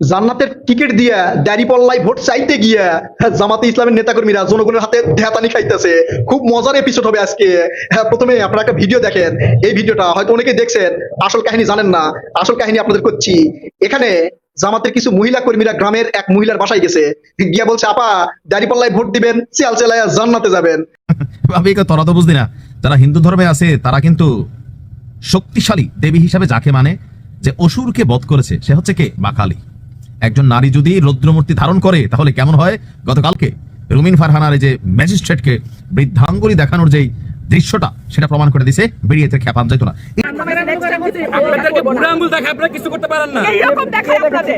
জান্নাতের টিকিট দিয়া দাড়িপাল্লায় ভোট চাইতে গিয়া জামাতে ইসলামের নেতাকর্মীরা জনগণের হাতে ধ্যাতানি খাইতেছে। খুব মজার এপিসোড হবে আজকে। হ্যাঁ প্রথমে আপনারা একটা ভিডিও দেখেন। এই ভিডিওটা হয়তো অনেকে দেখছেন। আসল কাহিনী জানেন না। আসল কাহিনী আপনাদের করছি। এখানে জামাতের কিছু মহিলা কর্মীরা গ্রামের এক মহিলার বাসায় গেছে। গিয়া বলছে, আপা, দাড়িপাল্লায় ভোট দিবেন চেয়াল চেলায় জান্নাতে যাবেন। একে তোরা তো বুঝলি না। যারা হিন্দু ধর্মে আছে, তারা কিন্তু শক্তিশালী দেবী হিসাবে যাকে মানে যে অসুরকে বধ করেছে, সে হচ্ছে কে? মা কালী একজন নারী যদি রৌদ্রমূর্তি ধারণ করে তাহলে কেমন হয়? গতকালকে রুমিন ফারহানার এই যে ম্যাজিস্ট্রেটকে বৃদ্ধাঙ্গুলি দেখানোর যেই দৃশ্যটা সেটা প্রমাণ করে দিছে বেরিয়েতে খেপান যেত না আপনাদেরকে বুড়া আঙ্গুল দেখে আপনারা কিছু করতে পারেন না। এইরকম দেখায় আপনাদের।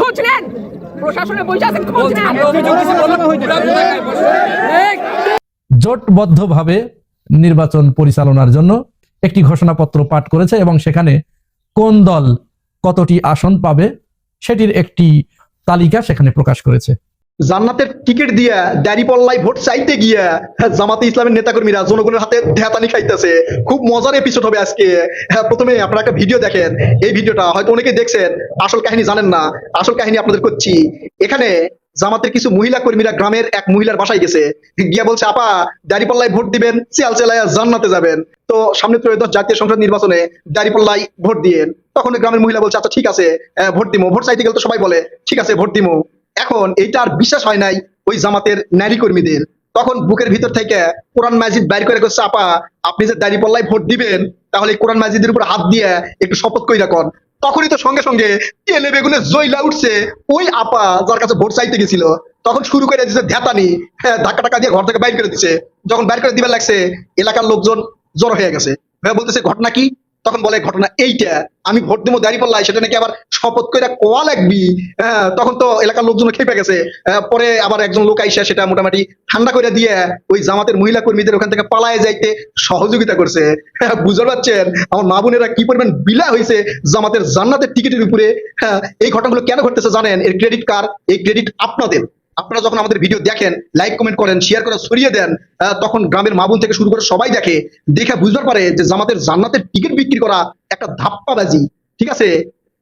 খোঁজ নেন। প্রশাসনে বসে আছেন খোঁজ নেন। আমরা অভিযোগ দিছি, বলুন, বুড়া আঙ্গুল জোটবদ্ধভাবে নির্বাচন পরিচালনার জন্য একটি ঘোষণাপত্র পাঠ করেছে এবং সেখানে কোন দল কতটি আসন পাবে সেটির একটি তালিকা সেখানে প্রকাশ করেছে। জান্নাতের টিকিট দিয়া দাড়িপাল্লায় ভোট চাইতে গিয়া জামাতে ইসলামের নেতাকর্মীরা জনগণের হাতে ধ্যাতানি খাইতেছে। খুব মজার এপিসোড হবে আজকে। হ্যাঁ প্রথমে আপনারা একটা ভিডিও দেখেন। এই ভিডিওটা হয়তো অনেকে দেখছেন। আসল কাহিনী জানেন না। আসল কাহিনী আপনাদের করছি। এখানে জামাতের কিছু মহিলা কর্মীরা গ্রামের এক মহিলার বাসায় গেছে। গিয়া বলছে, আপা, দাড়িপাল্লায় ভোট দিবেন চেয়াল চেলায় জান্নাতে যাবেন। তো সামনে ত্রয়োদশ জাতীয় সংসদ নির্বাচনে দাড়িপাল্লায় ভোট দিয়েন তখন গ্রামের মহিলা বলছে আচ্ছা ঠিক আছে ভোট দিমো। ভোট চাইতে গেলে তো সবাই বলে, ঠিক আছে, ভোট দিমো। এখন এইটা আর বিশ্বাস হয় নাই ওই জামাতের নারী কর্মীদের। তখন বুকের ভিতর থেকে কোরআন মাজিদ বাইর করে করছে আপা, আপনি যে দাড়িপাল্লায় ভোট দিবেন, তাহলে কোরআন মাজিদের উপর হাত দিয়ে একটু শপথ কই রাখুন তখনই তো সঙ্গে সঙ্গে তেলে বেগুনে জইলা উঠছে, ওই আপা যার কাছে ভোট চাইতে গেছিল, তখন শুরু করে দিচ্ছে ধ্যাতানি হ্যাঁ ধাক্কা টাকা দিয়ে ঘর থেকে বাইর করে দিচ্ছে যখন বাইর করে দিবার লাগছে, এলাকার লোকজন জড়ো হয়ে গেছে। হয়ে, বলতেছে, ঘটনা কি? তখন বলে ঘটনা এইটা আমি ভোট দেবো দাঁড়িয়ে সেটা নাকি আবার শপথ করে কোয়া লাগবি? হ্যাঁ তখন তো এলাকার লোকজন খেপে গেছে। পরে আবার একজন লোক আইসা সেটা মোটামুটি ঠান্ডা করে দিয়ে ওই জামাতের মহিলা কর্মীদের ওখান থেকে পালায় যাইতে সহযোগিতা করছে। হ্যাঁ, বুঝতে পারছেন? আমার মা বোনেরা কি পরিমাণ বিলা হয়েছে জামাতের জান্নাতের টিকিটের উপরে? হ্যাঁ এই ঘটনাগুলো কেন ঘটতেছে জানেন? এর ক্রেডিট কার এই ক্রেডিট আপনাদের। আপনারা যখন আমাদের ভিডিও দেখেন লাইক কমেন্ট করেন শেয়ার করে ছড়িয়ে দেন তখন গ্রামের মাবুন থেকে শুরু করে সবাই দেখে দেখে বুঝতে পারে যে জামাতের জান্নাতের টিকিট বিক্রি করা একটা ধাপ্পাবাজি। ঠিক আছে?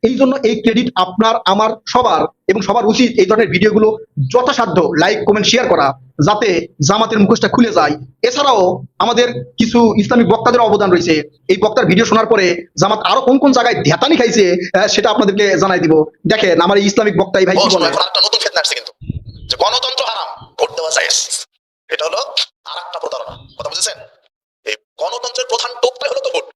এই জন্য এই ক্রেডিট আপনার আমার সবার এবং সবার উচিত এই ধরনের ভিডিওগুলো যথাসাধ্য লাইক কমেন্ট শেয়ার করা যাতে জামাতের মুখোশটা খুলে যায়। এছাড়াও আমাদের কিছু ইসলামিক বক্তাদের অবদান রয়েছে। এই বক্তার ভিডিও শোনার পরে জামাত আরও কোন কোন জায়গায় ধ্যাতানি খাইছে সেটা আপনাদেরকে জানাই দিব। দেখেন আমার এই ইসলামিক বক্তা এই ভাই কি বলে? নতুন কিন্তু। যে গণতন্ত্র হারাম। ভোট দেওয়া যায়। এটা হলো আর একটা প্রতারণা। কথা বুঝেছেন? এই গণতন্ত্রের প্রধান টোপটাই হলো তো ভোট।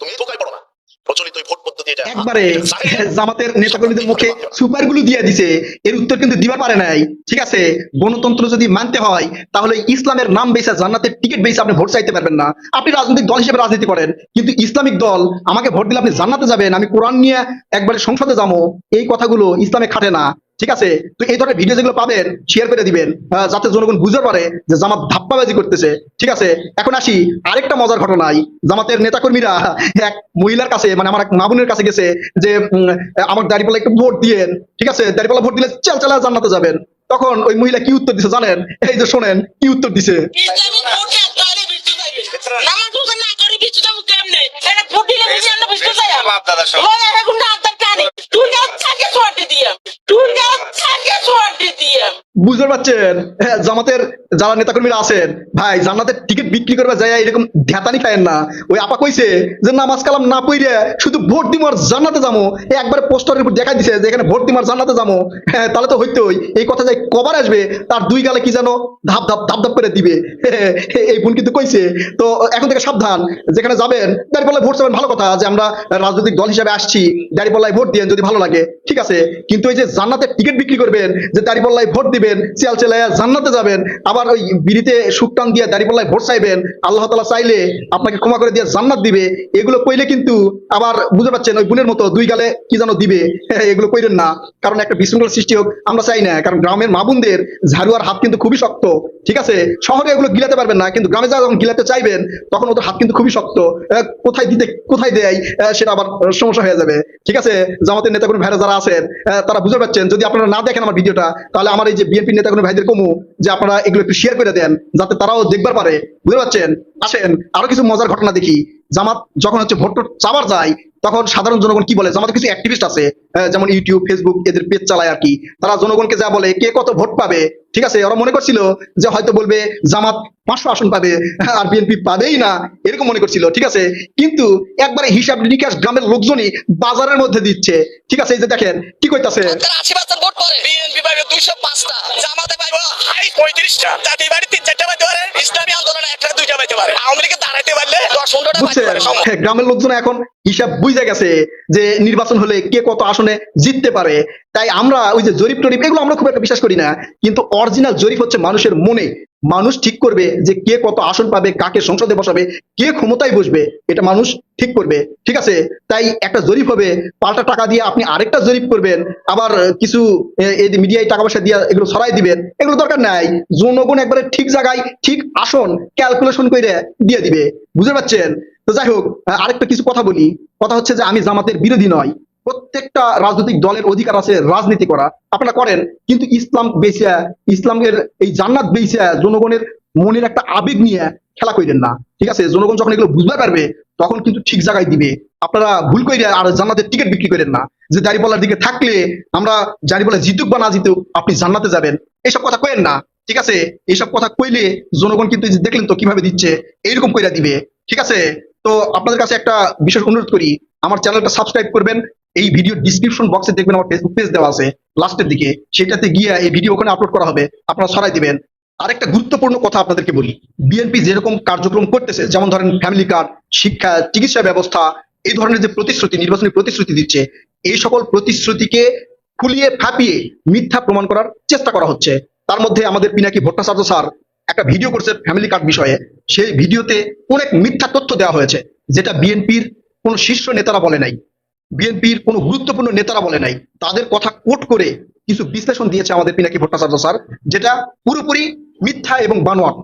তুমি বোকায় পড়ো না। প্রচলিত ভোট পদ্ধতি এটা একবারে। জামাতের নেতাকর্মীদের মুখে সুপারগুলো দিয়ে দিছে এর উত্তর কিন্তু দিবার পারে নাই। ঠিক আছে? গণতন্ত্র যদি মানতে হয় তাহলে ইসলামের নাম বেসা জান্নাতের টিকিট বেসে আপনি ভোট চাইতে পারবেন না। আপনি রাজনৈতিক দল হিসেবে রাজনীতি করেন কিন্তু ইসলামিক দল আমাকে ভোট দিলে আপনি জান্নাতে যাবেন আমি কোরআন নিয়ে একবারে সংসদে যাব। এই কথাগুলো ইসলামে খাটে না। ঠিক আছে? তো এই ধরনের ভিডিও যেগুলো পাবেন শেয়ার করে দিবেন যাতে জনগণ বুঝতে পারে যে জামাত ধাপ্পাবাজি করতেছে। ঠিক আছে? এখন আসি আরেকটা মজার ঘটনায়। জামাতের নেতাকর্মীরা এক মহিলার কাছে মানে আমার এক মামুনের কাছে গেছে যে আমার দাড়িপাল্লা একটু ভোট দিয়েন। ঠিক আছে? দাড়িপাল্লা ভোট দিলে চাল চালা জান্নাতে যাবেন। তখন ওই মহিলা কি উত্তর দিছে জানেন? এই যে শোনেন কি উত্তর দিছে? বাপ দাদা বুঝতে পারছেন? হ্যাঁ, জামাতের যারা আছেন ভাই জান্নাতের টিকিট বিক্রি করবে এরকম ধ্যাতানি খায়েন না। ওই আপা কইছে যে নামাজ কালাম না পইরে শুধু ভোট দিম আর জান্নাতে যাব একবার পোস্টারের উপর দেখা দিছে যে এখানে ভোট দিম আর জান্নাতে যাব হ্যাঁ তাহলে তো হইতোই। এই কথা যাই কবার আসবে তার দুই গালে কি যেন ধাপ ধাপ ধাপ ধাপ করে দিবে। এই বোন কিন্তু কইছে। তো এখন থেকে সাবধান। যেখানে যাবেন দাঁড়িপাল্লায় ভোট চাবেন ভালো কথা যে আমরা রাজনৈতিক দল হিসাবে আসছি। দাঁড়িপাল্লায় ভোট দিয়েন যদি ভালো লাগে, ঠিক আছে? কিন্তু এই যে জান্নাতের টিকিট বিক্রি করবেন, যে দাঁড়িপাল্লায় ভোট দিবেন চিয়াল চেলাইয়া জান্নাতে যাবেন, আবার ওই বিড়িতে সুকটান দিয়ে দাঁড়িপাল্লায় ভোট চাইবেন, আল্লাহ তালা চাইলে আপনাকে ক্ষমা করে দিয়ে জান্নাত দিবে। এগুলো কইলে কিন্তু আবার বুঝতে পারছেন, ওই বোনের মতো দুই গালে কি যেন দিবে? এগুলো কইলেন না। কারণ একটা বিশৃঙ্খলা সৃষ্টি হোক, আমরা চাই না। কারণ গ্রামের মা বোনদের ঝাড়ুয়ার হাত কিন্তু খুবই শক্ত, ঠিক আছে? শহরে এগুলো গিলাতে পারবেন না, কিন্তু গ্রামে যা যখন গিলাতে চাইবেন, তখন ওদের হাত কিন্তু খুবই শক্ত। কোথায় দিতে, কোথায় দেয় সেটা আবার সমস্যা হয়ে যাবে, ঠিক আছে? জামাতের নেতা কোনো ভাইরা যারা আছেন তারা বুঝতে পারছেন যদি আপনারা না দেখেন আমার ভিডিওটা, তাহলে আমার এই যে বিএনপি নেতা কোনো ভাইদের কমু, যে আপনারা এগুলো একটু শেয়ার করে দেন, যাতে তারাও দেখবার পারে। বুঝতে পারছেন আসেন, আরও কিছু মজার ঘটনা দেখি। জামাত যখন হচ্ছে ভোট চাবার যায়, তখন সাধারণ জনগণ কি বলে? আমাদের কিছু অ্যাক্টিভিস্ট আছে যেমন ইউটিউব ফেসবুক এদের পেজ চালায় আর কি তারা জনগণকে যা বলে, কে কত ভোট পাবে, ঠিক আছে? ওরা মনে করছিল যে হয়তো বলবে জামাত পাঁচশো আসন পাবে আর বিএনপি পাবেই না এরকম মনে করছিল ঠিক আছে? কিন্তু একবারে হিসাব নিকাশ গ্রামের লোকজনই বাজারের মধ্যে দিচ্ছে ঠিক আছে? এই যে দেখেন কি কইতাছে? তার আশি পার্সেন্ট ভোট পরে বিএনপি পাইবে দুইশো পাঁচটা জামাতে পাইবে হাই পঁয়ত্রিশটা জাতীয় বাড়ি তিন চারটা পাইতে পারে ইসলামী আন্দোলনে একটা দুইটা পাইতে পারে আওয়ামী লীগে দাঁড়াইতে পারলে দশ পনেরোটা পাইতে বুঝছেন? পারে সময়। হ্যাঁ, গ্রামের লোকজন এখন হিসাব বুঝে গেছে যে নির্বাচন হলে কে কত আসনে জিততে পারে। তাই আমরা ওই যে জরিপ টরিপ এগুলো আমরা খুব একটা বিশ্বাস করি না কিন্তু অরিজিনাল জরিপ হচ্ছে মানুষের মনে। মানুষ ঠিক করবে যে কে কত আসন পাবে, কাকে সংসদে বসাবে, কে ক্ষমতায় বসবে, এটা মানুষ ঠিক করবে, ঠিক আছে? তাই একটা জরিপ হবে, পাল্টা টাকা দিয়ে আপনি আরেকটা জরিপ করবেন, আবার কিছু মিডিয়ায় টাকা পয়সা দিয়ে এগুলো ছড়াই দিবেন, এগুলো দরকার নাই, জনগণ একবারে ঠিক জায়গায়, ঠিক আসন ক্যালকুলেশন করে দিয়ে দিবে, বুঝতে পারছেন? তো যাই হোক আরেকটা কিছু কথা বলি, কথা হচ্ছে যে আমি জামাতের বিরোধী নয় প্রত্যেকটা রাজনৈতিক দলের অধিকার আছে রাজনীতি করা। আপনারা করেন, কিন্তু ইসলাম বেসিয়া ইসলামের এই জান্নাত বেসিয়া জনগণের মনের একটা আবেগ নিয়ে খেলা কইরেন না। ঠিক আছে? জনগণ যখন এগুলো বুঝতে পারবে, তখন কিন্তু ঠিক জায়গায় দিবে। আপনারা ভুল করে আর জান্নাতের টিকিট বিক্রি করেন না। যে দাড়িপাল্লার দিকে থাকলে আমরা দাড়িপাল্লা জিতুক বা না জিতুক, আপনি জান্নাতে যাবেন। এইসব কথা কইেন না। ঠিক আছে? এইসব কথা কইলে জনগণ কিন্তু দেখলেন তো কীভাবে দিচ্ছে, এইরকম কইরা দিবে। ঠিক আছে? তো আপনাদের কাছে একটা বিশেষ অনুরোধ করি আমার চ্যানেলটা সাবস্ক্রাইব করবেন। এই ভিডিও ডিসক্রিপশন বক্সে দেখবেন আমার ফেসবুক পেজ দেওয়া আছে। লাস্টের দিকে, সেটাতে গিয়ে এই ভিডিও ওখানে আপলোড করা হবে। আপনারা সরাই দিবেন। আরেকটা গুরুত্বপূর্ণ কথা আপনাদেরকে বলি। বিএনপি যেরকম কার্যক্রম করতেছে, যেমন ধরেন ফ্যামিলি কার্ড শিক্ষা, চিকিৎসা ব্যবস্থা, এই ধরনের যে প্রতিশ্রুতি, নির্বাচনী প্রতিশ্রুতি দিচ্ছে, এই সকল প্রতিশ্রুতিকে ফুলিয়ে ফাঁপিয়ে মিথ্যা প্রমাণ করার চেষ্টা করা হচ্ছে। তার মধ্যে আমাদের পিনাকি ভট্টাচার্য স্যার একটা ভিডিও করছে ফ্যামিলি কার্ড বিষয়ে। সেই ভিডিওতে অনেক মিথ্যা তথ্য দেওয়া হয়েছে, যেটা বিএনপির কোন শীর্ষ নেতারা বলে নাই। বিএনপির কোন গুরুত্বপূর্ণ নেতারা বলে নাই। তাদের কথা কোট করে কিছু বিশ্লেষণ দিয়েছে আমাদের পিনাকি ভট্টাচার্য স্যার, যেটা পুরোপুরি মিথ্যা এবং বানোয়াট।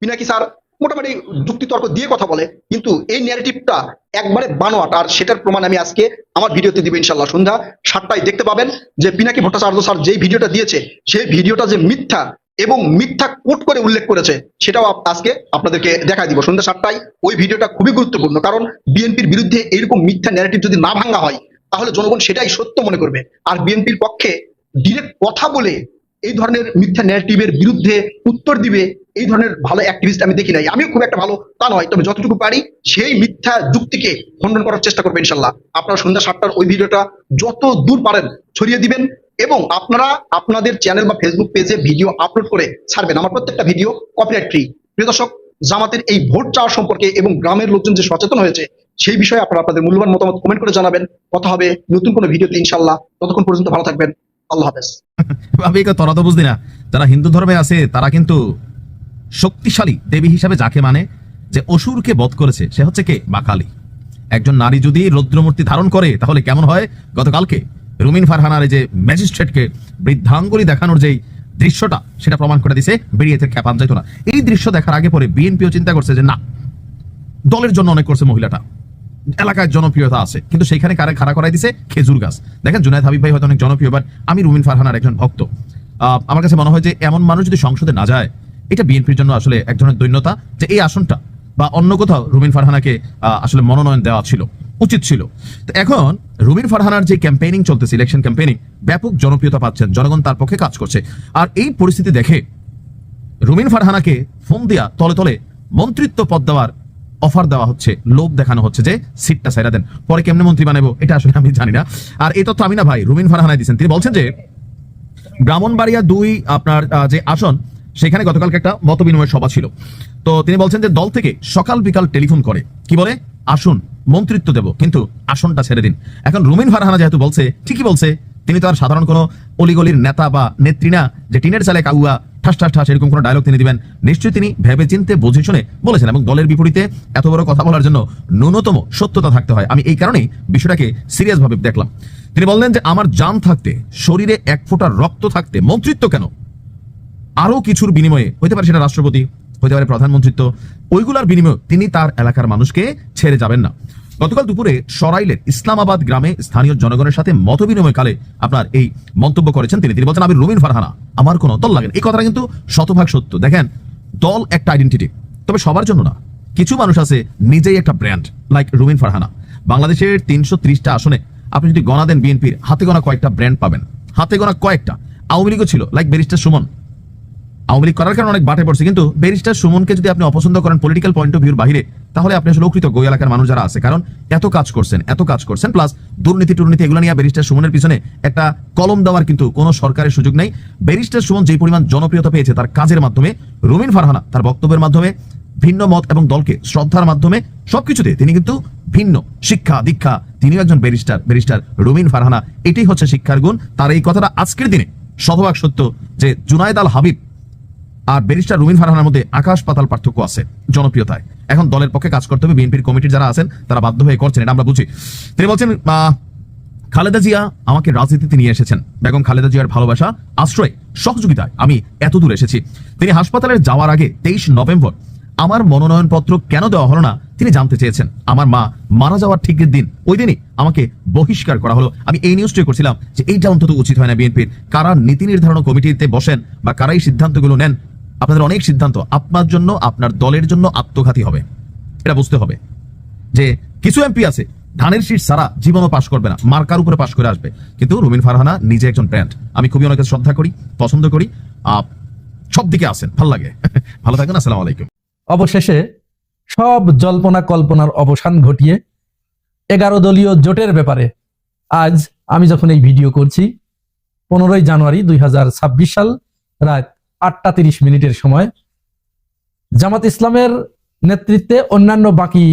পিনাকি স্যার মোটামুটি যুক্তিতর্ক দিয়ে কথা বলে, কিন্তু এই ন্যারেটিভটা একবারে বানোয়াট, আর সেটার প্রমাণ আমি আজকে আমার ভিডিওতে দিব ইনশাল্লাহ সন্ধ্যা সাতটায় দেখতে পাবেন যে পিনাকি ভট্টাচার্য স্যার যেই ভিডিওটা দিয়েছে, সেই ভিডিওটা যে মিথ্যা এবং মিথ্যা কোট করে উল্লেখ করেছে, সেটাও আজকে আপনাদেরকে দেখা দিব। সন্ধ্যা সাতটায় ওই ভিডিওটা খুবই গুরুত্বপূর্ণ, কারণ বিএনপির বিরুদ্ধে এরকম মিথ্যা ন্যারেটিভ যদি না ভাঙা হয়, তাহলে জনগণ সেটাই সত্য মনে করবে। আর বিএনপির পক্ষে ডিরেক্ট কথা বলে এই ধরনের মিথ্যা ন্যারেটিভের বিরুদ্ধে উত্তর দিবে, এই ধরনের ভালো অ্যাক্টিভিস্ট আমি দেখি নাই। আমিও খুব একটা ভালো তা নয়, তবে যতটুকু পারি সেই মিথ্যা যুক্তিকে খণ্ডন করার চেষ্টা করব ইনশাল্লাহ। আপনারা সন্ধ্যা সাতটার ওই ভিডিওটা যত দূর পারেন ছড়িয়ে দিবেন এবং আপনারা আপনাদের চ্যানেল বা ফেসবুক পেজে ভিডিও আপলোড করে ছাড়বেন। আমার প্রত্যেকটা ভিডিও কপিরাইট ফ্রি প্রিয় দর্শক, জামাতের এই ভোট চাওয়া সম্পর্কে এবং গ্রামের লোকজন যে সচেতন হয়েছে, সেই বিষয়ে আপনারা আপনাদের মূল্যবান মতামত কমেন্ট করে জানাবেন। কথা হবে নতুন কোনো ভিডিওতে ইনশাল্লাহ ততক্ষণ পর্যন্ত ভালো থাকবেন। আল্লাহ হাফেজ। তোরা তো বুঝলি না। যারা হিন্দু ধর্মে আছে, তারা কিন্তু শক্তিশালী দেবী হিসাবে যাকে মানে যে অসুরকে বধ করেছে, সে হচ্ছে কে? মা কালী। একজন নারী যদি রৌদ্রমূর্তি ধারণ করে, তাহলে কেমন হয়? গতকালকে রুমিন ফারহানার যে ম্যাজিস্ট্রেটকে বৃদ্ধাঙ্গুলি দেখানোর যেই দৃশ্যটা, সেটা প্রমাণ করে দিছে বেরিয়ে এতে খেপান যাইতো না এই দৃশ্য দেখার আগে পরে বিএনপিও চিন্তা করছে যে না, দলের জন্য অনেক করছে মহিলাটা। এলাকায় জনপ্রিয়তা আছে, কিন্তু সেইখানে কারে খাড়া করাই দিছে? খেজুর গাছ। দেখেন, জুনায়দ হাবিব ভাই হয়তো অনেক জনপ্রিয় বাট আমি রুমিন ফারহানার একজন ভক্ত। আমার কাছে মনে হয় যে এমন মানুষ যদি সংসদে না যায়, এটা বিএনপির জন্য আসলে এক ধরনের দৈন্যতা যে এই আসনটা বা অন্য কোথাও রুমিন ফারহানাকে আসলে মনোনয়ন দেওয়া ছিল, উচিত ছিল। তো এখন রুমিন ফারহানার যে ক্যাম্পেইনিং চলতেছে ইলেকশন ক্যাম্পেইনিং ব্যাপক জনপ্রিয়তা পাচ্ছেন, জনগণ তার পক্ষে কাজ করছে। আর এই পরিস্থিতি দেখে রুমিন ফারহানাকে ফোন দিয়া তলে তলে মন্ত্রিত্ব পদ দেওয়ার অফার দেওয়া হচ্ছে, লোভ দেখানো হচ্ছে যে সিটটা সাইরা দেন। পরে কেমনে মন্ত্রী বানাবো, এটা আসলে আমি জানি না। আর এই তথ্য আমি না ভাই রুমিন ফারহানায় দিচ্ছেন তিনি বলছেন যে, ব্রাহ্মণবাড়িয়া দুই আপনার যে আসন সেখানে গতকালকে একটা মত বিনিময় সভা ছিল। তো তিনি বলছেন যে দল থেকে সকাল বিকাল টেলিফোন করে। কি বলে? আসুন, মন্ত্রিত্ব দেব, কিন্তু আসনটা ছেড়ে দিন। এখন রুমিন ফারহানা যেহেতু বলছে, ঠিকই বলছে, তিনি তো আর সাধারণ কোনো অলিগলির নেতা বা নেত্রী না, যে টিনের চালে কাউয়া, ঠাস ঠাস ঠাস এরকম কোনো ডায়লগ তিনি দিবেন। নিশ্চয়ই তিনি ভেবে চিনতে বুঝে শুনে বলেছেন এবং দলের বিপরীতে এত বড় কথা বলার জন্য ন্যূনতম সত্যতা থাকতে হয়। আমি এই কারণেই বিষয়টাকে সিরিয়াস ভাবে দেখলাম। তিনি বললেন যে, আমার জান থাকতে, শরীরে এক ফোঁটা রক্ত থাকতে মন্ত্রিত্ব কেন? আরও কিছুর বিনিময়ে, হইতে পারে সেটা রাষ্ট্রপতি, হইতে পারে প্রধানমন্ত্রিত্ব, ওইগুলার বিনিময়ে তিনি তার এলাকার মানুষকে ছেড়ে যাবেন না। গতকাল দুপুরে সরাইলের ইসলামাবাদ গ্রামে স্থানীয় জনগণের সাথে মত বিনিময় কালে আপনার এই মন্তব্য করেছেন তিনি। তিনি বলছেন আমি রুমিন ফারহানা, আমার কোনো দল লাগেন এই কথাটা কিন্তু শতভাগ সত্য। দেখেন, দল একটা আইডেন্টিটি তবে সবার জন্য না। কিছু মানুষ আছে নিজেই একটা ব্র্যান্ড লাইক রুমিন ফারহানা। বাংলাদেশের তিনশো ত্রিশটা আসনে আপনি যদি গণা দেন বিএনপির, হাতে গোনা কয়েকটা ব্র্যান্ড পাবেন। হাতে গোনা কয়েকটা। আওয়ামী লীগও ছিল like barrister Sumon. Awami League করার কারণে অনেক বাটে পড়ছে। কিন্তু ব্যারিস্টার সুমনকে যদি আপনি অপছন্দ করেন পলিটিক্যাল পয়েন্ট অফ ভিউর বাইরে তাহলে আপনি আসলে অকৃতজ্ঞ ওই এলাকার মানুষ যারা আছে। কারণ এত কাজ করছেন, এত কাজ করছেন প্লাস দুর্নীতি টুর্নীতি এগুলো নিয়ে ব্যারিস্টার সুমনের পিছনে একটা কলম দেওয়ার কিন্তু কোনো সরকারের সুযোগ নেই। ব্যারিস্টার সুমন যে পরিমাণ জনপ্রিয়তা পেয়েছে তার কাজের মাধ্যমে, রুমিন ফারহানা তার বক্তব্যের মাধ্যমে, ভিন্ন মত এবং দলকে শ্রদ্ধার মাধ্যমে সবকিছুতে তিনি কিন্তু ভিন্ন শিক্ষা, দীক্ষা, তিনিও একজন ব্যারিস্টার ব্যারিস্টার রুমিন ফারহানা। এটাই হচ্ছে শিক্ষার গুণ। তার এই কথাটা আজকের দিনে শতভাগ সত্য যে জুনায়দ আল হাবিব আর ব্যারিস্টার রুমিন ফারহানের মধ্যে আকাশ পাতাল পার্থক্য আছে, জনপ্রিয়তায়। এখন দলের পক্ষে কাজ করতে হবে, বিএনপির কমিটির যারা আছেন, তারা বাধ্য হয়ে করছেন, এটা আমরা বুঝি। তিনি বলছেন খালেদা জিয়া আমাকে রাজনীতিতে নিয়ে এসেছেন। বেগম খালেদা জিয়ার ভালোবাসা, আশ্রয়, সহযোগিতায় আমি এত দূর এসেছি। তিনি হাসপাতালে যাওয়ার আগে তেইশ নভেম্বর আমার মনোনয়নপত্র কেন দেওয়া হলো না, তিনি জানতে চেয়েছেন। আমার মা মারা যাওয়ার ঠিক দিন, ওই দিনই আমাকে বহিষ্কার করা হলো। আমি এই নিউজটি করছিলাম যে এইটা অন্তত উচিত হয় না বিএনপির। কারা নীতি নির্ধারণ কমিটিতে বসেন বা কারা এই সিদ্ধান্তগুলো নেন আপনাদের অনেক সিদ্ধান্ত আপনার জন্য, আপনার দলের জন্য আত্মঘাতী হবে। এটা বুঝতে হবে। যে কিছু এমপি আছে, ধানের শীষ সারা জীবনও পাশ করবে না, মার্কার উপরে পাশ করে আসবে। কিন্তু রুমিন ফারহানা নিজে একজন ব্র্যান্ড। আমি খুবই অনেকে শ্রদ্ধা করি, পছন্দ করি। সব দিকে আছেন, ভালো লাগে। ভালো থাকেন আসসালামু আলাইকুম। অবশেষে সব জল্পনা কল্পনার অবসান ঘটিয়ে এগারো দলীয় জোটের ব্যাপারে আজ আমি যখন এই ভিডিও করছি, পনেরোই জানুয়ারি দুই হাজার ছাব্বিশ সাল রাত আটটা তিরিশ মিনিটের সময়। জামাত ইসলামের নেতৃত্বে অন্যান্য বাকি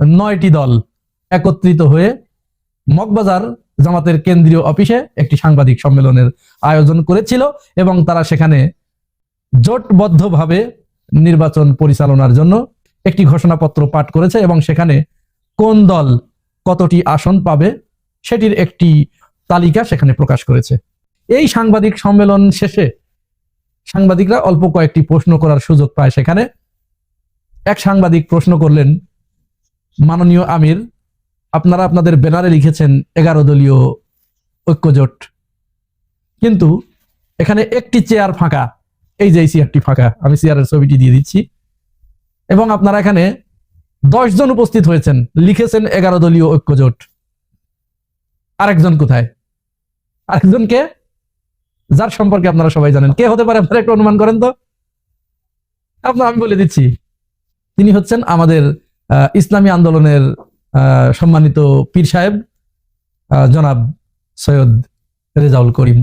নয়টি দল একত্রিত হয়ে মগবাজার জামাতের কেন্দ্রীয় অফিসে একটি সাংবাদিক সম্মেলনের আয়োজন করেছিল এবং তারা সেখানে জোটবদ্ধভাবে নির্বাচন পরিচালনার জন্য একটি ঘোষণাপত্র পাঠ করেছে এবং সেখানে কোন দল কতটি আসন পাবে সেটির একটি তালিকা সেখানে প্রকাশ করেছে। এই সাংবাদিক সম্মেলন শেষে সাংবাদিকরা অল্প কয়েকটি প্রশ্ন করার সুযোগ পায় সেখানে। এক সাংবাদিক প্রশ্ন করলেন, মাননীয় আমির, আপনারা আপনাদের ব্যানারে লিখেছেন এগারো দলীয় ঐক্যজোট। কিন্তু এখানে একটি চেয়ার ফাঁকা, এই যে চেয়ারটি ফাঁকা, আমি চেয়ারের ছবিটি দিয়ে দিচ্ছি। এবং আপনারা এখানে জন উপস্থিত হয়েছেন, লিখেছেন এগারো দলীয় ঐক্যজোট। আরেকজন কোথায়? আরেকজনকে যার সম্পর্কে আপনারা সবাই জানেন। কে হতে পারে আপনারা একটু অনুমান করেন তো? আপনার, আমি বলে দিচ্ছি। তিনি হচ্ছেন আমাদের ইসলামী আন্দোলনের সম্মানিত পীর সাহেব জনাব সৈয়দ রেজাউল করিম।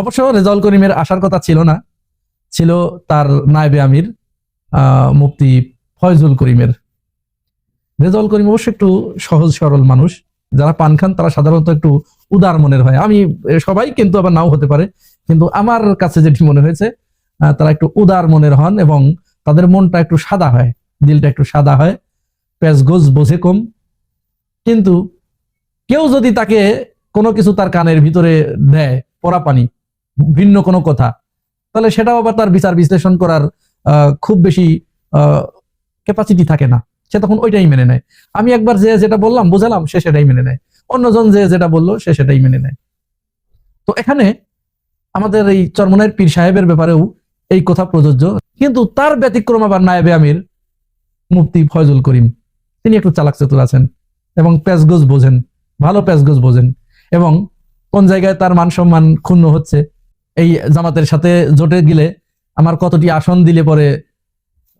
অবশ্য রেজাউল করিমের আসার কথা ছিল না। ছিল তার নায়েবে আমির মুফতি ফয়জুল করিমের। রেজাউল করিম অবশ্য একটু সহজ সরল মানুষ। যারা পান খান, তারা সাধারণত একটু উদার মনের হয়। আমি সবাই কিন্তু আবার নাও হতে পারে, কিন্তু আমার কাছে যেটি মনে হয়েছে তারা একটু উদার মনের হন এবং তাদের মনটা একটু সাদা হয়, দিলটা একটু সাদা হয় প্যাঁচগোজ বোঝে কম। কিন্তু কেউ যদি তাকে কোনো কিছু তার কানের ভিতরে দেয় পরা পানি, ভিন্ন কোনো কথা, তাহলে সেটাও আবার তার বিচার বিশ্লেষণ করার খুব বেশি ক্যাপাসিটি থাকে না। সে তখন ওইটাই মেনে নেয়। আমি একবার যে যেটা বললাম, বুঝালাম, সে সেটাই মেনে নেয়। অন্যজন যে যেটা বলল, সে সেটাই মেনে নেয়। তো এখানে আমাদের এই চরমনের পীর সাহেবের ব্যাপারেও এই কথা প্রযোজ্য। কিন্তু তার ব্যতিক্রম আবার নায়েবে আমির মুফতি ফয়জুল করিম। তিনি একটু চালাক চতুর আছেন এবং প্যাচগোজ বোঝেন, ভালো প্যাচগোজ বোঝেন এবং কোন জায়গায় তার মান সম্মান ক্ষুণ্ণ হচ্ছে, এই জামাতের সাথে জোটে গেলে আমার কতটি আসন দিলে পরে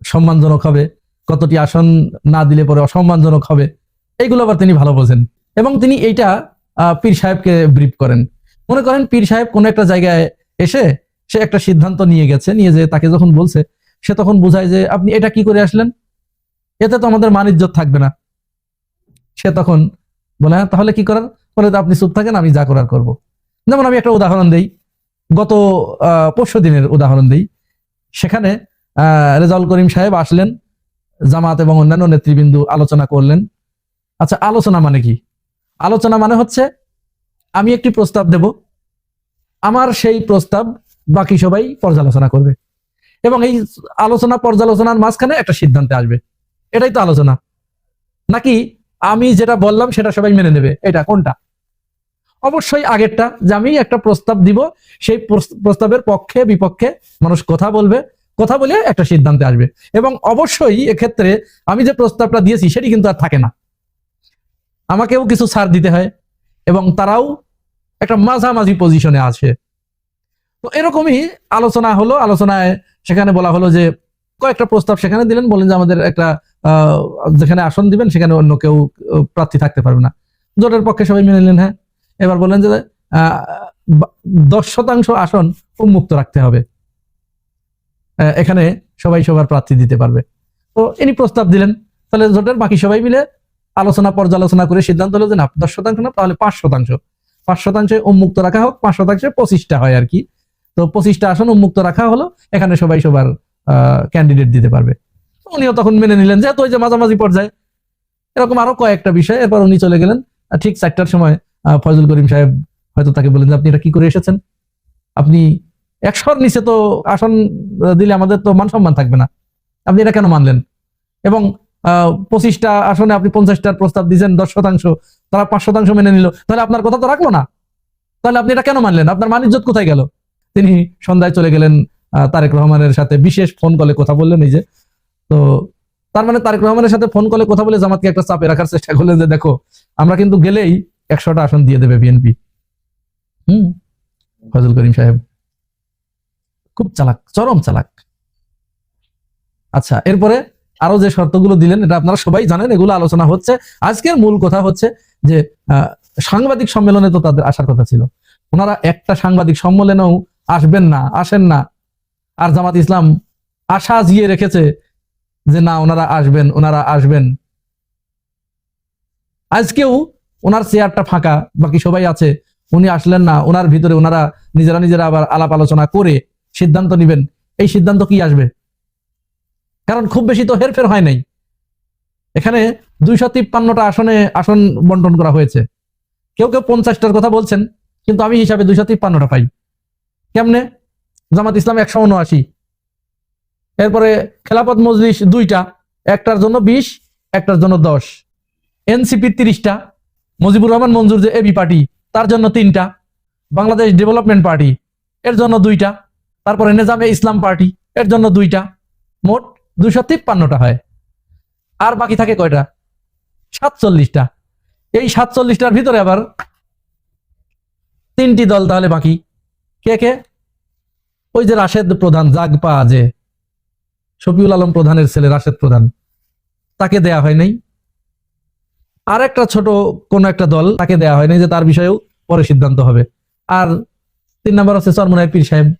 সম্মানজনক হবে, কতটি আসন না দিলে পরে অসম্মানজনক হবে, এইগুলো আবার তিনি ভালো বোঝেন। এবং তিনি এইটা পীর সাহেবকে ব্রিফ করেন। মনে করেন পীর সাহেব কোন একটা জায়গায় এসে সে একটা সিদ্ধান্ত নিয়ে গেছে, নিয়ে যে তাকে যখন বলছে, সে তখন বোঝায় যে আপনি এটা কি করে আসলেন? এতে তো আমাদের মানিজ্যত থাকবে না। সে তখন বলে হ্যাঁ তাহলে কি করার? বলে, আপনি চুপ থাকেন, আমি যা করার করব। যেমন আমি একটা উদাহরণ দেই। গত পরশু দিনের উদাহরণ দেই। সেখানে রেজাউল করিম সাহেব আসলেন, জামাত এবং অন্যান্য নেতৃবৃন্দু আলোচনা করলেন। আচ্ছা আলোচনা মানে কি? আলোচনা মানে হচ্ছে, আমি একটি প্রস্তাব দেব। আমার সেই প্রস্তাব বাকি সবাই পর্যালোচনা করবে। এবং এই আলোচনা পর্যালোচনার মাঝখানে একটা সিদ্ধান্তে আসবে। এটাই তো আলোচনা। নাকি আমি যেটা বললাম সেটা সবাই মেনে নেবে? এটা কোনটা? অবশ্যই আগেরটা, যে আমি একটা প্রস্তাব দিব, সেই প্রস- প্রস্তাবের পক্ষে, বিপক্ষে মানুষ কথা বলবে, কথা বলে একটা সিদ্ধান্তে আসবে। এবং অবশ্যই এক্ষেত্রে আমি যে প্রস্তাবটা দিয়েছি, সেটি কিন্তু আর থাকে না। আমাকেও কিছু ছাড় দিতে হয় এবং তারাও একটা মাঝামাঝি পজিশনে আছে তো এরকমই আলোচনা হলো। আলোচনায় সেখানে বলা হলো যে, কয়েকটা প্রস্তাব সেখানে দিলেন বলেন যে আমাদের একটা যেখানে আসন দিবেন, সেখানে অন্য কেউ প্রার্থী থাকতে পারবে না। জোটের পক্ষে সবাই মেনে নিলেন হ্যাঁ। এবার বললেন যে দশ শতাংশ আসন উন্মুক্ত রাখতে হবে। এখানে সবাই সবার প্রার্থী দিতে পারবে। তো ইনি প্রস্তাব দিলেন। তাহলে জোটের বাকি সবাই মিলে আলোচনা পর্যালোচনা করে সিদ্ধান্ত হলো যে না, দশ শতাংশ না, তাহলে পাঁচ শতাংশ। পাঁচ শতাংশে উন্মুক্ত রাখা হোক, পাঁচ শতাংশে পঁচিশটা হয় আর কি। তো পঁচিশটা আসন উন্মুক্ত রাখা হলো, এখানে সবাই সবার ক্যান্ডিডেট দিতে পারবে। উনিও তখন মেনে নিলেন, যেহেতু ওই যে মাঝামাঝি পর্যায়ে। এরকম আরও কয়েকটা বিষয়, এরপর উনি চলে গেলেন ঠিক চারটার সময় ফজল করিম সাহেব হয়তো তাকে বললেন যে, আপনি এটা কি করে এসেছেন? আপনি একশোর নিচে তো আসন দিলে আমাদের তো মান সম্মান থাকবে না। আপনি এটা কেন মানলেন? এবং পঁচিশটা আসনে আপনি পঞ্চাশটার প্রস্তাব দিয়েছেন, দশ শতাংশ, তারা পাঁচ শতাংশ মেনে নিল। তাহলে আপনার কথা তো রাখল না। তাহলে আপনি এটা কেন মানলেন? আপনার মানিজ্যত কোথায় গেল? তিনি সন্ধ্যায় চলে গেলেন তারেক রহমানের সাথে বিশেষ ফোন কলে কথা বললেন এই যে। তো তার মানে তারেক রহমানের সাথে ফোন কলে কথা বলে জামাতকে একটা চাপে রাখার চেষ্টা করলেন যে, দেখো, আমরা কিন্তু গেলেই একশোটা আসন দিয়ে দেবে বিএনপি হুম? ফজল করিম সাহেব, খুব চালাক, চরম চালাক। আচ্ছা এরপরে আরও যে শর্তগুলো দিলেন, এটা আপনারা সবাই জানেন, এগুলো আলোচনা হচ্ছে। আজকের মূল কথা হচ্ছে যে সাংবাদিক সম্মেলনে তো তাদের আসার কথা ছিল। ওনারা একটা সাংবাদিক সম্মেলনেও আসবেন না, আসেন না। আর জামাত ইসলাম আশা জিয়ে রেখেছে যে, না, ওনারা আসবেন ওনারা আসবেন। আজকেও ওনার চেয়ারটা ফাঁকা, বাকি সবাই আছে। উনি আসলেন না, ওনার ভিতরে ওনারা নিজেরা নিজেরা আবার আলাপ আলোচনা করে সিদ্ধান্ত নিবেন। এই সিদ্ধান্ত কি আসবে? কারণ খুব বেশি তো হেরফের হয় নাই। এখানে দুইশো তিপ্পান্নটা আসনে আসন বন্টন করা হয়েছে। কেউ কেউ পঞ্চাশটার কথা বলছেন, কিন্তু আমি হিসাবে দুইশো তিপ্পান্নটা পাই। কেমনে? জামাত ইসলাম একশো উনআশি। এরপরে খেলাপথ মজলিস দুইটা, একটার জন্য বিশ, একটার জন্য দশ। এনসিপি তিরিশটা, মুজিবুর রহমান মঞ্জুর যে এবি পার্টি, তার জন্য তিনটা। বাংলাদেশ ডেভেলপমেন্ট পার্টি, এর জন্য দুইটা। তারপরে নেজামে ইসলাম পার্টি, এর জন্য দুইটা। মোট দুইশো তিপ্পান্নটা হয়। আর বাকি থাকে কয়টা? সাতচল্লিশটা। এই সাতচল্লিশটার ভিতরে আবার তিনটি দল তাহলে বাকি। কে কে? ওই যে রাশেদ প্রধান, জাগপা যে শফিউল আলম প্রধানের ছেলে রাশেদ প্রধান। তাকে দেয়া হয় নাই। আর একটা ছোট কোন একটা দল তাকে দেয়া হয় নাই যে তার বিষয়েও পরে সিদ্ধান্ত হবে। আর তিন নম্বর হচ্ছে চরমনায় পীর সাহেব।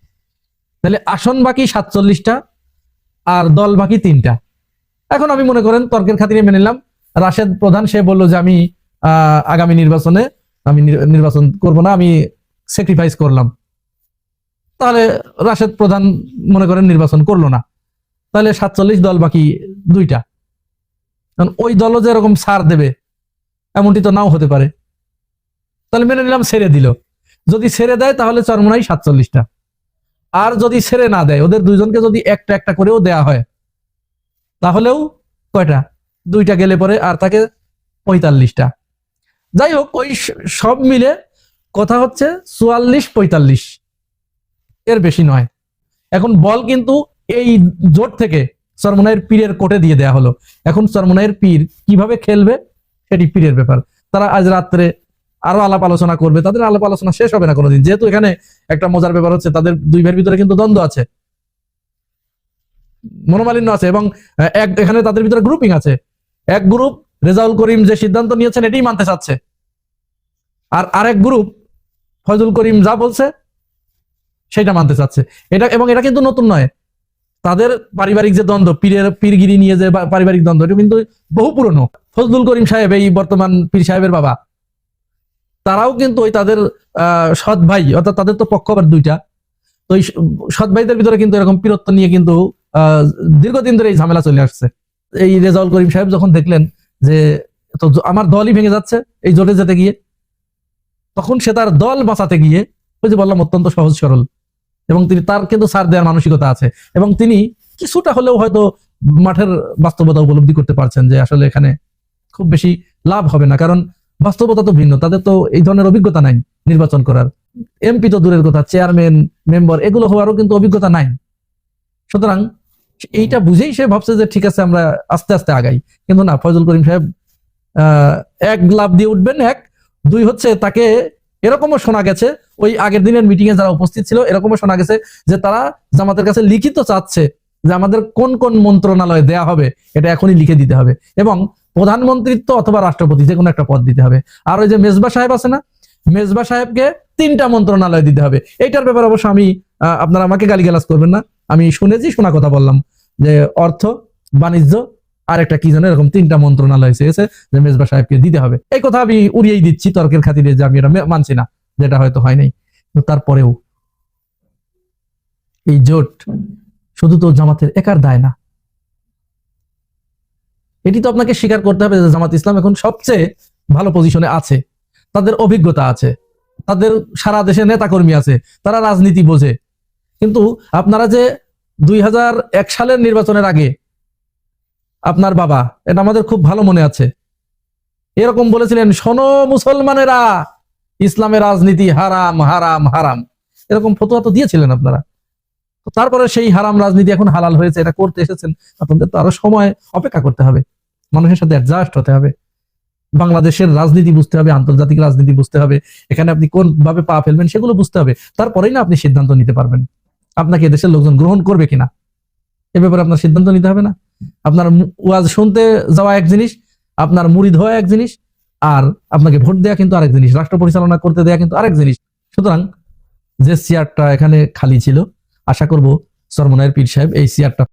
তাহলে আসন বাকি সাতচল্লিশটা। আর দল বাকি তিনটা। এখন আমি মনে করেন তর্কের খাতিরে মেনে নিলাম। রাশেদ প্রধান, সে বলল যে আমি আগামী নির্বাচনে আমি নির- নির্বাচন করব না, আমি স্যাক্রিফাইস করলাম। তাহলে রাশেদ প্রধান মনে করেন নির্বাচন করল না। তাহলে সাতচল্লিশ দল বাকি দুইটা। কারণ ওই দলও যে এরকম ছাড় দেবে, এমনটি তো নাও হতে পারে। তাহলে মেনে নিলাম, ছেড়ে দিল। যদি ছেড়ে দেয় তাহলে চরমনাই সাতচল্লিশটা। আর যদি ছেড়ে না দেয়, ওদের দুইজনকে যদি একটা একটা করেও দেয়া হয়, তাহলেও কয়টা? দুইটা গেলে পরে আর থাকে পঁয়তাল্লিশটা। যাই হোক, ওই সব মিলে কথা হচ্ছে চুয়াল্লিশ পঁয়তাল্লিশ। এর বেশি নয়। এখন বল কিন্তু এই জোট থেকে সরমনাইয়ের পীরের কোটে দিয়ে দেয়া হলো। এখন সরমনাইয়ের পীর কীভাবে খেলবে, সেটি পীরের ব্যাপার। তারা আজ রাত্রে আরও আলাপ আলোচনা করবে, তাদের আলাপ আলোচনা শেষ হবে না কোনোদিন। যেহেতু এখানে একটা মজার ব্যাপার হচ্ছে, তাদের দুই ভাইয়ের ভিতরে কিন্তু দ্বন্দ্ব আছে। মনোমালিন্য আছে এবং এক এখানে তাদের ভিতরে গ্রুপিং আছে। এক গ্রুপ রেজাউল করিম যে সিদ্ধান্ত নিয়েছেন, এটাই মানতে চাচ্ছে। আর আরেক গ্রুপ ফজল করিম যা বলছে, সেটা মানতে চাচ্ছে। এটা এবং এটা কিন্তু নতুন নয়। তাদের পারিবারিক যে দ্বন্দ্ব, পীরের পীরগিরি নিয়ে যে পারিবারিক দ্বন্দ্ব, এটা কিন্তু বহু পুরনো। ফজলুল করিম সাহেব, এই বর্তমান পীর সাহেবের বাবা তারাও কিন্তু ওই তাদের সৎ ভাই, অর্থাৎ তাদের তো পক্ষ আবার দুইটা। তো স- সৎ ভাইদের ভিতরে কিন্তু এরকম পীরত্ব নিয়ে কিন্তু দীর্ঘদিন ধরে এই ঝামেলা চলে আসছে। এই রেজাউল করিম সাহেব যখন দেখলেন যে, তো আমার দলই ভেঙে যাচ্ছে, এই জোটে যেতে গিয়ে, তখন সে তার দল বাঁচাতে গিয়ে, ওই যে বললাম, অত্যন্ত সহজ সরল। এবং তিনি, তার কিন্তু সার দেওয়ার মানসিকতা আছে। এবং তিনি কিছুটা হলেও হয়তো মাঠের বাস্তবতা উপলব্ধি করতে পারছেন যে, আসলে এখানে খুব বেশি লাভ হবে না। কারণ বাস্তবতা তো ভিন্ন, তাদের তো এই ধরনের অভিজ্ঞতা নাই নির্বাচন করার। এমপি তো দূরের কথা চেয়ারম্যান মেম্বার এগুলো হওয়ারও কিন্তু অভিজ্ঞতা নাই। সুতরাং এইটা বুঝেই সে ভাবছে যে ঠিক আছে, আমরা আস্তে আস্তে আগাই। কিন্তু না ফজল করিম সাহেব এক লাভ দিয়ে উঠবেন, এক। দুই হচ্ছে তাকে এরকমও শোনা গেছে, ওই আগের দিনের মিটিং এ যারা উপস্থিত ছিল, এরকমও শোনা গেছে যে তারা জামাতের কাছে লিখিত চাচ্ছে যে আমাদের কোন কোন মন্ত্রণালয়ে দেয়া হবে, এটা এখনই লিখে দিতে হবে। এবং প্রধানমন্ত্রিত্ব অথবা রাষ্ট্রপতি, যে কোনো একটা পদ দিতে হবে। আর ওই যে মেজবা সাহেব আছে না? মেজবা সাহেবকে তিনটা মন্ত্রণালয় দিতে হবে। এইটার ব্যাপারে অবশ্য আমি আপনারা আমাকে গালিগালাজ করবেন না। আমি শুনেছি, শোনা কথা বললাম যে অর্থ, বাণিজ্য আর একটা কি যেন, এরকম তিনটা মন্ত্রণালয় চেয়েছে যে মেজবা সাহেবকে দিতে হবে। এই কথা আমি উড়িয়েই দিচ্ছি তর্কের খাতিরে যে আমি এটা মানছি না, যেটা হয়তো হয় নাই। তারপরেও এই জোট শুধু তো জামাতের একার দায় না এটি তো আপনাকে স্বীকার করতে হবে যে জামাত ইসলাম এখন সবচেয়ে ভালো পজিশনে আছে। তাদের অভিজ্ঞতা আছে। তাদের সারা দেশে নেতাকর্মী আছে। তারা রাজনীতি বোঝে। কিন্তু আপনারা যে দুই হাজার এক সালের নির্বাচনের আগে আপনার বাবা, এটা আমাদের খুব ভালো মনে আছে। এরকম বলেছিলেন, শোনো মুসলমানেরা ইসলামের রাজনীতি হারাম হারাম হারাম। এরকম ফতোয়া তো দিয়েছিলেন আপনারা। তারপরে সেই হারাম রাজনীতি এখন হালাল হয়েছে, এটা করতে এসেছেন, আপনাদের তো আরও সময় অপেক্ষা করতে হবে। মানুষের সাথে অ্যাডজাস্ট হতে হবে। বাংলাদেশের রাজনীতি বুঝতে হবে, আন্তর্জাতিক রাজনীতি বুঝতে হবে, এখানে আপনি কোন ভাবে পা ফেলবেন সেগুলো বুঝতে হবে। তারপরেই না আপনি সিদ্ধান্ত নিতে পারবেন। আপনাকে দেশের লোকজন গ্রহণ করবে কিনা, এ ব্যাপারে আপনার সিদ্ধান্ত নিতে হবে না। আপনার ওয়াজ শুনতে যাওয়া এক জিনিস, আপনার মুড়ি ধোয়া এক জিনিস, আর আপনাকে ভোট দেওয়া কিন্তু আরেক জিনিস, রাষ্ট্র পরিচালনা করতে দেওয়া কিন্তু আরেক জিনিস। সুতরাং যে চেয়ারটা এখানে খালি ছিল আশা করব সরমনায়ের পীর সাহেব এই চেয়ারটা